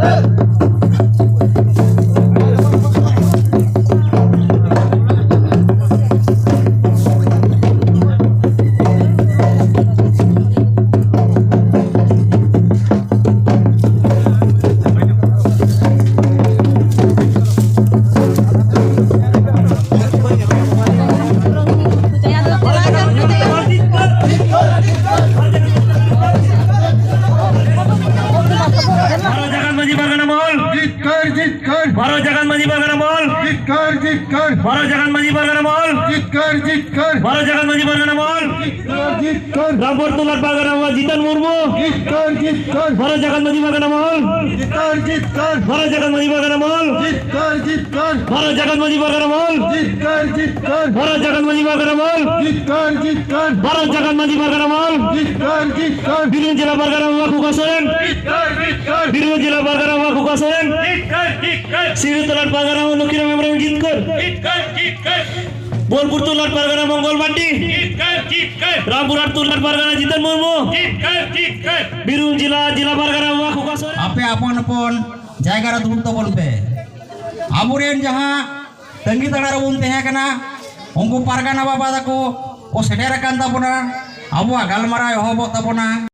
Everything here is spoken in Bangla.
Hey! জাগান মাঝি বাগানা মল জিতকার জিতকার ভারত জাগান মাঝি বাগানা মল জিতকার জিতকার ভারত জাগান মাঝি বাগানা মল জিতকার জিতকার ভারত জাগান মাঝি বাগানা মল জিতকার জিতকার রামপুর তোলার বাগানা মল জিতন মুর্মু জিতকার জিতকার ভারত জাগান মাঝি বাগানা মল জিতকার জিতকার ভারত জাগান মাঝি বাগানা মল জিতকার জিতকার ভারত জাগান মাঝি বাগানা মল জিতকার জিতকার ভারত জাগান মাঝি বাগানা মল জিতকার জিতকার ভারত জাগান মাঝি বাগানা মল জিতকার জিতকার বীরভূম জেলা বাগানা মা খুকাসেন জিতকার জিতকার বীরভূম জেলা বাগানা বাসারান সিরিতলার পাগারা ও লক্ষ্মীরাম গীত কর। বোলপুর তোলার পারগানা মঙ্গল মান্ডি রামপুরার তোলার পারগানা জিতন মুর্মু। বীরভূম জেলা জেলা পারগানা আপে আপন আপন জায়গার দূর তো বলপে আবুরেন যাহা তঙ্গি তাড়ার বন তেহে হ্যাঁ কানা। উনকু পারগানা বাবা তাকো ও সেটের তাবনা আবু গালমারা হব তাবনা